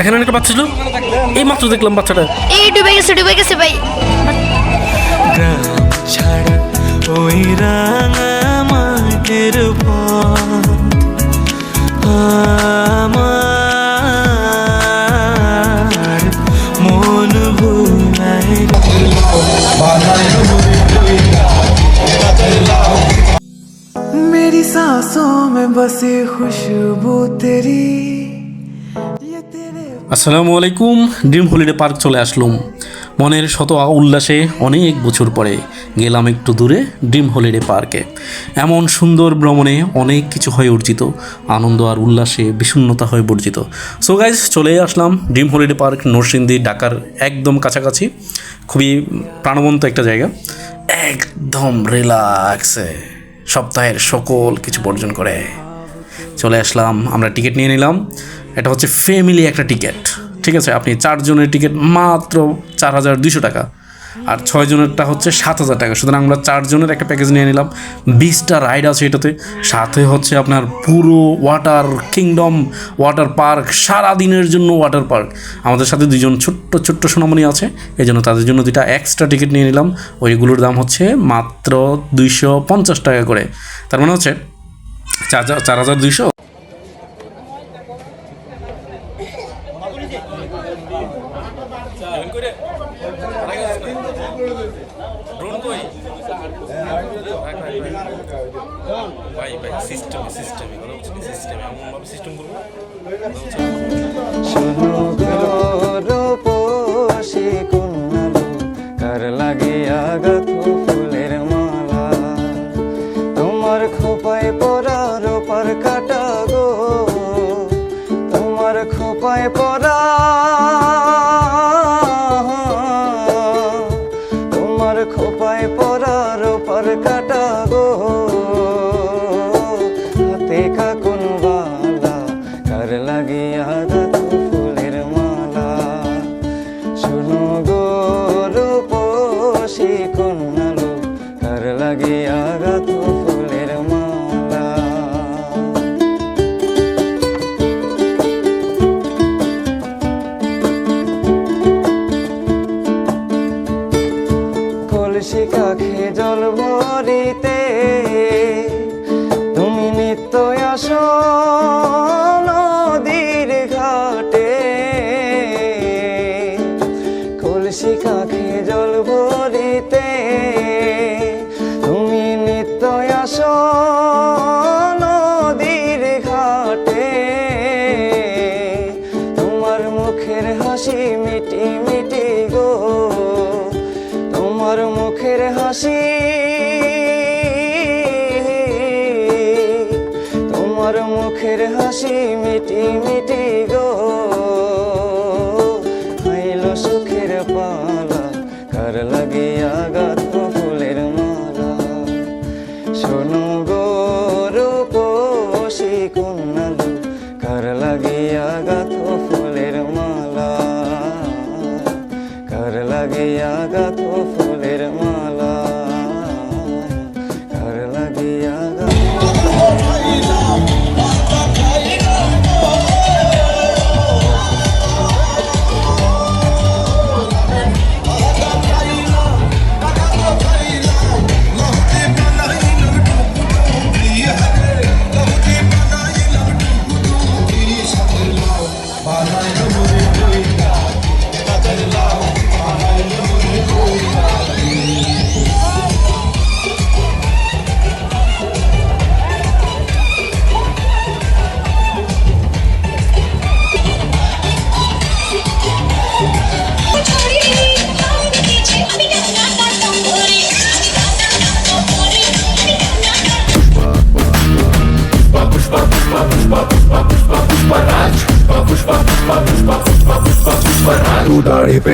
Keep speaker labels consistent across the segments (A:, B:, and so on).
A: এখানে একটা বাচ্চা ছিল এই মাত্র দেখলাম বাচ্চাটা
B: এই ডুবে গেছে ডুবে গেছে ভাই
C: গ্রাম ছাড়া ওই রাঙা মাঠের পথ আমার মন ভুলাই मेरी सांसों में बसी खुशबू तेरी ये तेरे
A: আসসালামু আলাইকুম। ড্রিম হলিডে পার্ক চলে আসলুম। মনের শত উল্লাসে অনেক বছর পরে গেলাম একটু দূরে ড্রিম হলিডে পার্কে। এমন সুন্দর ভ্রমণে অনেক কিছু হয়ে অর্জিত, আনন্দ আর উল্লাসে বিষণ্ণতা হয়ে বর্জিত। সো গাইজ চলে আসলাম ড্রিম হলিডে পার্ক নরসিংদী, ঢাকার একদম কাছাকাছি। খুবই প্রাণবন্ত একটা জায়গা। একদম রিল্যাক্সে সপ্তাহের সকল কিছু বর্জন করে। চলে আসলাম, আমরা টিকিট নিয়ে নিলাম। এটা হচ্ছে ফ্যামিলি একটা টিকিট ঠিক আছে? আপনি চারজনের টিকিট মাত্র চার হাজার দুশো টাকা, আর ছয় জনেরটা হচ্ছে সাত হাজার টাকা। সুতরাং আমরা চারজনের একটা প্যাকেজ নিয়ে নিলাম। বিশটা রাইড আছে এটাতে। সাথে হচ্ছে আপনার পুরো ওয়াটার কিংডম ওয়াটার পার্ক সারা দিনের জন্য ওয়াটার পার্ক আমাদের সাথে দুজন ছোট্ট ছোট্ট সোনামণি আছে। এই জন্য তাদের জন্য দুটা এক্সট্রা টিকিট নিয়ে নিলাম। ওইগুলোর দাম হচ্ছে মাত্র দুইশো পঞ্চাশ টাকা করে। তার মানে হচ্ছে চার চার হাজার দুইশো
D: কার লাগিয়া হাসি মিটি মিটি গো। তোমার মুখের হাসি কার লাগিয়া গাথ ফুলের মালা।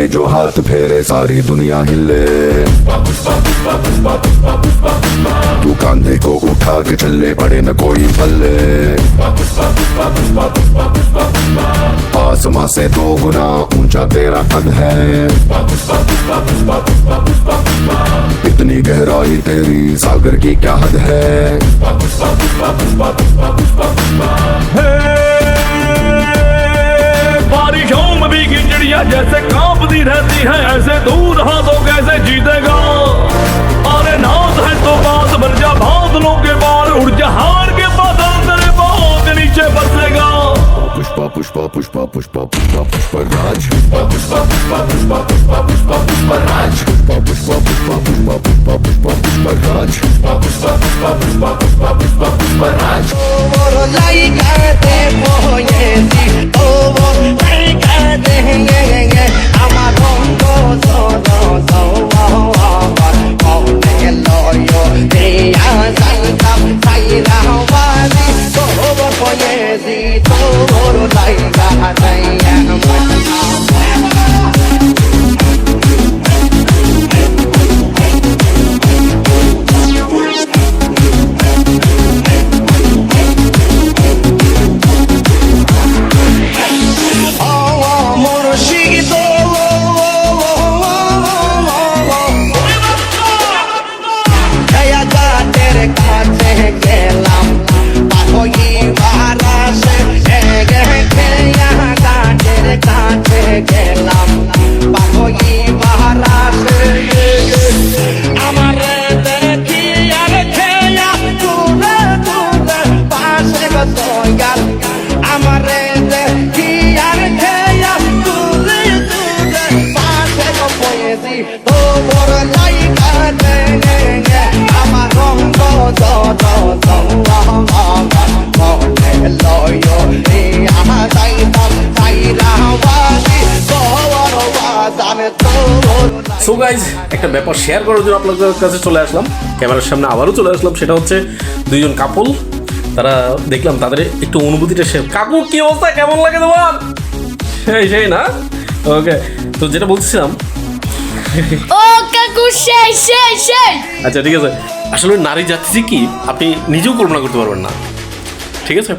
E: जो हाथ फेरे सारी दुनिया हिले। तू कांधे को उठा के चलने पड़े न कोई पल्ले। आसमां से दो गुना ऊँचा तेरा कद है। इतनी गहराई तेरी सागर की क्या हद है?
F: बारिश जैसे कांपती रहती है ऐसे दूर हाथों कैसे जीतेगा अरे नाथ है तो बात भर जा बादलों के पार उड़ जा हार के बादल तेरे बहुत के नीचे बसेगा
E: पुष्पा पुष्पा पुष्पा पुष्पा पुष्पा पुष्पा राज पुष्पा पुष्पा पुष्पा पुष्पा पुष्पा पुष्पा पुष्पा राज
A: সো গাইজ একটা ব্যাপার শেয়ার করার জন্য আপনাদের কাছে চলে আসলাম। ক্যামেরার সামনে আবারও চলে আসলাম সেটা হচ্ছে দুইজন কাপল তারা দেখলাম তাদের একটু অনুভূতিটা শেয়ার কাকু কি অবস্থা? কেমন লাগে তোমার? সেই সেই না? ওকে তো যেটা বলছিলাম
B: ও কাকু সেই সেই সেই।
A: আচ্ছা ঠিক আছে। আসলে নারী জাতি কি আপনি নিজেও কল্পনা করতে পারবেন না। ঠিক আছে?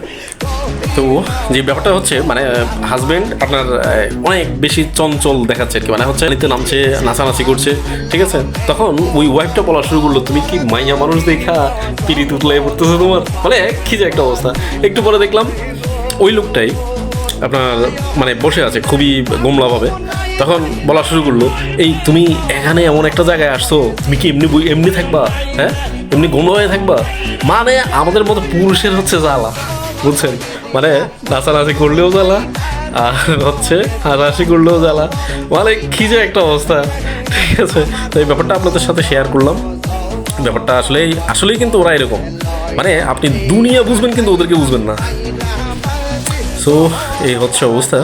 A: তো যে ব্যাপারটা হচ্ছে মানে হাজবেন্ড আপনার অনেক বেশি চঞ্চল দেখাচ্ছে আর কি। মানে হচ্ছে নিতে নামছে, নাচানাচি করছে, ঠিক আছে? তখন ওই ওয়াইফটা বলা শুরু করল, তুমি কি মাইয়া মানুষ দেখা? পিড়ি তুতলে পড়তেছো তোমার? মানে কি যে একটা অবস্থা। একটু পরে দেখলাম, ওই লোকটাই আপনার মানে বসে আছে, খুবই গোমলাভাবে। তখন বলা শুরু করল, এই, তুমি এখানে এমন একটা জায়গায় আসছো? তুমি কি এমনি এমনি থাকবা? হ্যাঁ? এমনি গোমলা হয়ে থাকবা? মানে আমাদের মতো পুরুষের হচ্ছে জ্বালা, বুঝছেন? মানে নাচানাচি করলেও জ্বালা, আর হচ্ছে হাসাহাসি করলেও জ্বালা। মানে কি যে একটা অবস্থা। ঠিক আছে, তো এই ব্যাপারটা আপনাদের সাথে শেয়ার করলাম। ব্যাপারটা আসলে আসলেই কিন্তু ওরা এরকম। মানে আপনি দুনিয়া বুঝবেন কিন্তু ওদেরকে বুঝবেন না। সো এই হচ্ছে অবস্থা।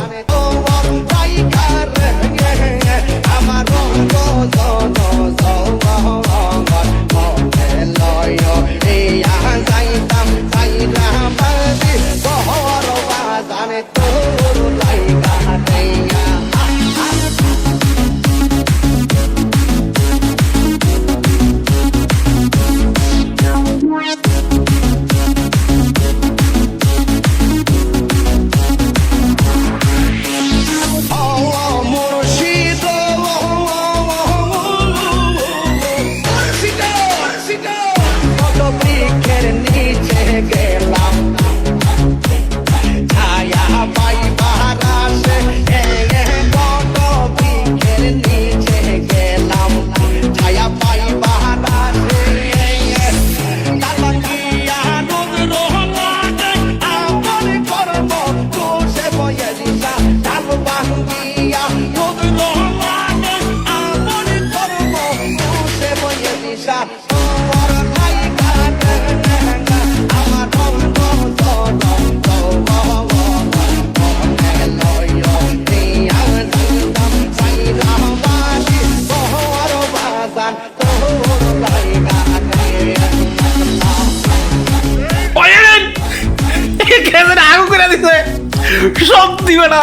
A: সত্যি বেটা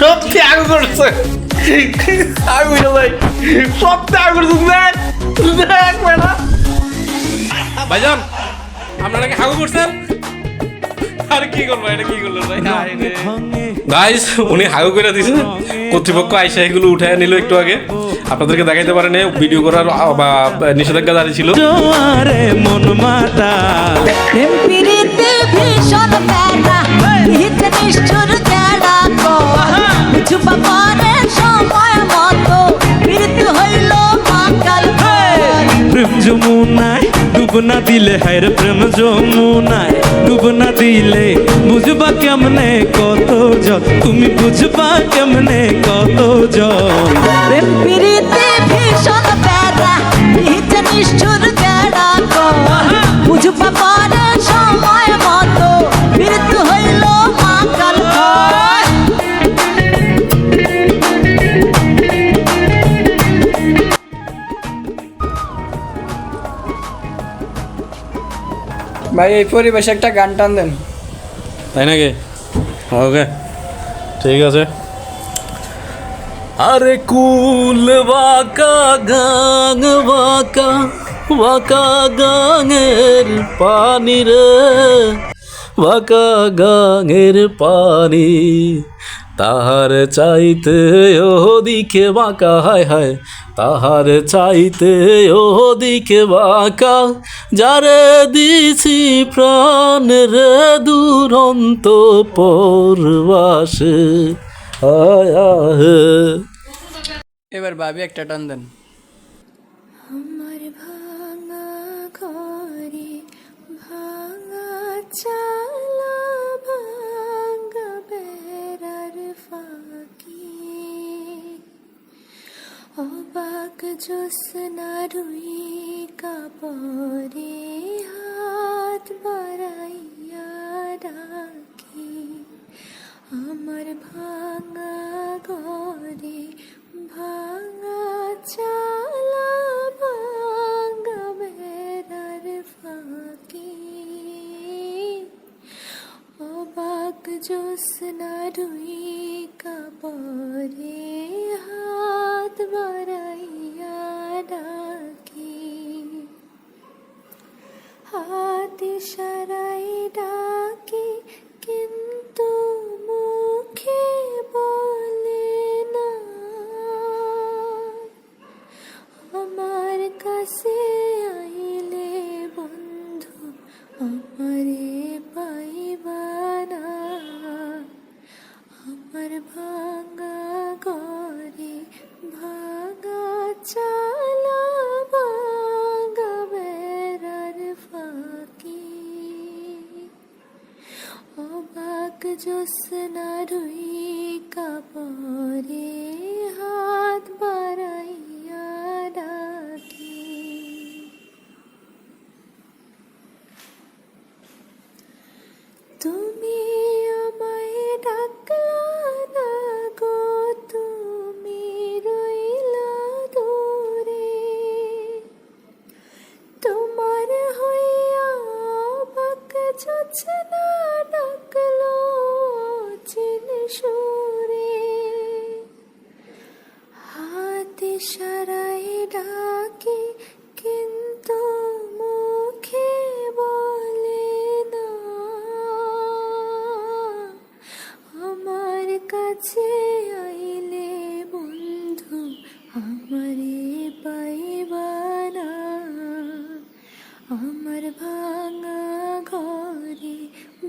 A: সত্যি আগু করছে। আগু ভাই সত্যি আগু করছে। দেখ দেখ বেটা। ভাইজান আপনারা কি আগু করছেন? আর কি করব এটা কি করল ভাই? গাইস উনি হাগু করে দিছে। কর্তৃপক্ষ আইসা এগুলো উঠায় নিল একটু আগে। আপনাদেরকে দেখাইতে পারে না ভিডিও করার বা নিষেধাজ্ঞা জারি ছিল।
G: পিড়িতে ভীষণ চুপা
H: দিলে হায় রে প্রেম যমুনায় ডুব দিলে বুঝবা কেমনে কত জ তুমি বুঝবা কেমনে কত জন
G: প্রেম প্রীতি ভীষণ প্যারা নিচে নিষ্ঠুর গেড়া বুঝবা
I: ভাই, এই পরিবেশে একটা গান টান দেন।
A: তাই নাকি? ওকে, ঠিক আছে। আরে কুল বাঁকা গাং বাঁকা বাঁকা গাঙের পানি রে। বাঁকা গাঙের পানি তাহার চাইতে ওদিকে বাঁকা, হায় হায়। তাহার চাইতে ওদিকে বাঁকা, যারে দিছি প্রাণ রে দুরন্ত পরবাসে। আয়
I: এবার ভাবি একটা টান দেন।
B: অবাক জোসনা রুই কাপড়ে হাত বাড়াইয়া ডাকি আমার ভাঙা ঘরে ভাঙা চালা ভাঙা বেড়ার ফাঁকি অবাক জোসনা ಸನಾಧು আমার ভাঙা ঘরে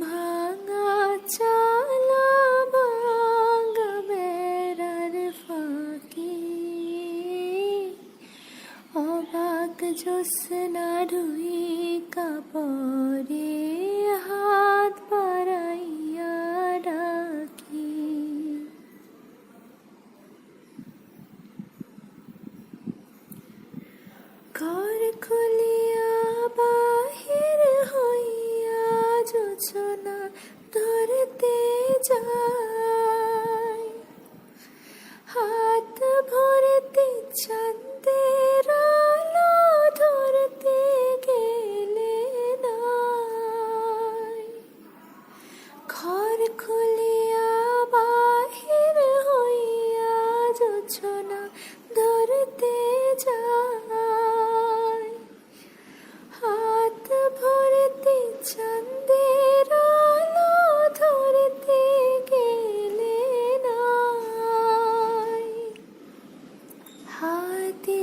B: ভাঙা চালা ভাঙা বেড়ার ফাঁকি। অবাক জোস না কাপড়ে तरते जा।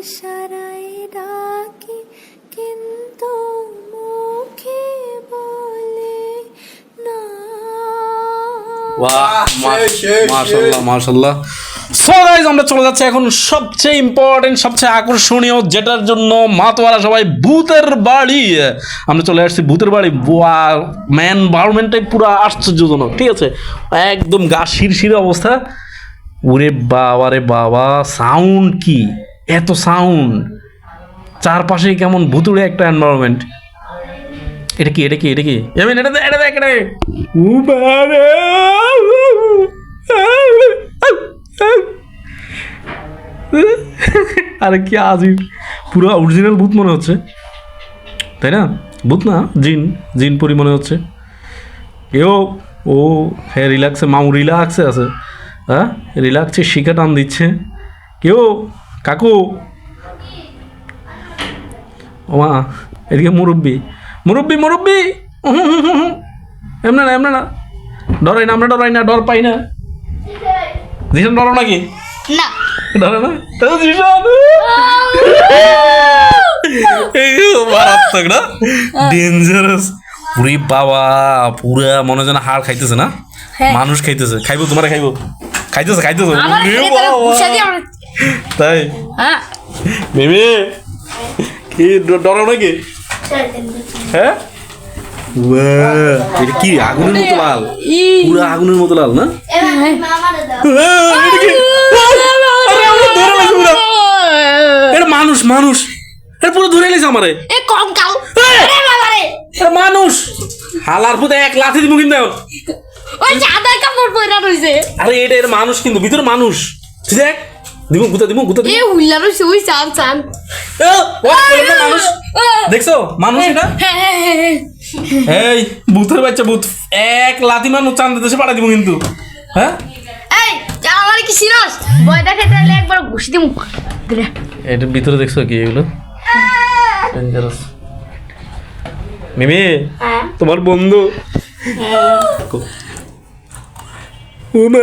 B: ইশারায় ডাকি কিন্তু মুখে বলে না।
A: বাহ মাশাল্লাহ মাশাল্লাহ সো গাইজ আমরা চলে যাচ্ছি এখন সবচেয়ে ইম্পর্টেন্ট সবচেয়ে আকর্ষণীয় যেটার জন্য মাতোয়ারা সবাই ভূতের বাড়ি। আমরা চলে আসছি ভূতের বাড়ি। ম্যান এনভায়রনমেন্টটাই পুরো আশ্চর্যজনক ঠিক আছে? একদম গা শিরশিরে অবস্থা। ওরে বাবা রে বাবা সাউন্ড কি? এত সাউন্ড চারপাশে কেমন ভুতুড়ে একটা এনভায়রনমেন্ট এটা কি এটা কি এটা কি? এমন এটা এটা দেখ এটা। আরে কি আজিব। পুরো অরিজিনাল ভূত মনে হচ্ছে। তাই না? ভূত না জিন জিন পরি মনে হচ্ছে। কেউ ও হ্যাঁ রিল্যাক্সে মাউ রিল্যাক্সে আছে। হ্যাঁ রিল্যাক্সে শিখা টান দিচ্ছে। কেউ কাকু। ওমা এদিকে মুরব্বি। মুরব্বি মুরব্বি। এমন না এমন না। ডরাই না আমরা ডরাই না ডর পাই না। জিশান ডরো নাকি?
B: না।
A: ডরে না? তো জিশান। মারাত্মক না? ডেঞ্জারাস পুরি বাবা পুরা মনে যেন হাড় খাইতেছে না? মানুষ খাইতেছে। খাইবো তোমার খাইবো। খাইতেছে খাইতেছে। তাই?
B: হ্যাঁ।
A: বেবি কি ড- ডরো নাকি? হ্যাঁ? এটা কি আগুনের মতো লাল? পুরো আগুনের মতো লাল না? এটা পুরা। এটা মানুষ মানুষ। এটা পুরো ধরে লেছে আমারে। মানুষ। হালার পুতে এক লাথি দিব কিন্তু।
B: ওই সাদা কাপড় পরা রইছে
A: আরে এটা এর মানুষ কিন্তু ভিতরে মানুষ। দেখ। দিব গুতা দিব গুতা
B: এ উল্লা রইছে ওই চান চান
A: মানুষ। দেখছ? মানুষ এটা?
B: হ্যাঁ হ্যাঁ হ্যাঁ হ্যাঁ।
A: এই ভূতের বাচ্চা ভূত। এক লাথি মানুষ চান্দা দেশে পাঠাই দিব কিন্তু। হ্যাঁ?
B: এই আমার কি সিরিয়াস ভয় দেখাতে হলে একবার ঘুষি দিমু।
A: এটার ভিতরে দেখছ কি এগুলো? ডেঞ্জারাস মিমি তোমার বন্ধু। উমা,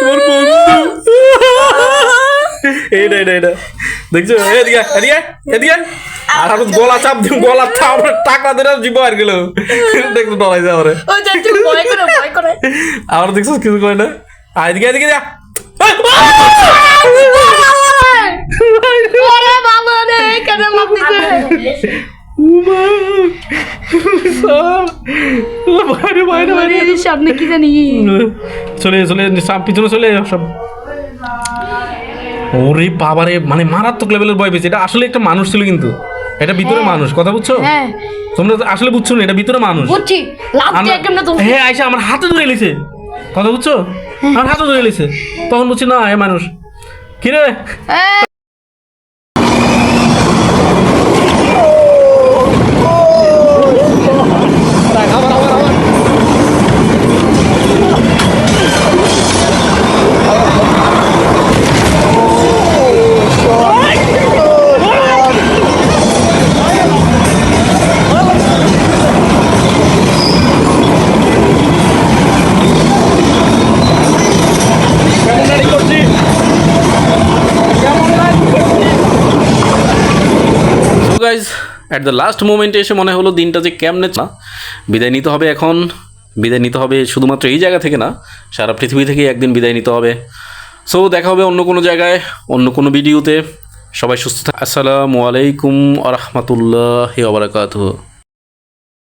A: তোমার বন্ধু। এইটা এটা এটা দেখছ? এদিকে এদিকে এদিকে আর আমি গলা চাপ দিব গলা চাপ টাকা ধরে জীব আর গেল। দেখছ ডরাই যাও রে।
B: ওই যে একটু ভয় করে ভয় করে।
A: আর দেখছ কিছু কয় না? আর এদিকে এদিকে
B: ওরে বাবা রে কেন লাগতেছে
A: ওরে বাবারে মানে মারাত্মক লেভেলের ভয় পেয়েছে এটা আসলে একটা মানুষ ছিল কিন্তু এটা ভিতরে মানুষ কথা বুঝছ
B: হ্যাঁ
A: তোমরা আসলে বুঝছ না এটা ভিতরে মানুষ
B: বুঝছি
A: হ্যাঁ আইসা আমার হাতে ধরে এলিছে কথা বুঝছ আমার হাতে ধরে এলিছে তখন বুঝছি না এ মানুষ কিরে অ্যাট দ্য লাস্ট মোমেন্টে এসে মনে হলো দিনটা যে কেমনে না বিদায় নিতে হবে এখন, বিদায় নিতে হবে শুধুমাত্র এই জায়গা থেকে না, সারা পৃথিবী থেকেই একদিন বিদায় নিতে হবে। সো দেখা হবে অন্য কোনো জায়গায়, অন্য কোনো ভিডিওতে সবাই সুস্থ আসসালামু আলাইকুম আ রহমতুল্লাহ আবরাকাতুহ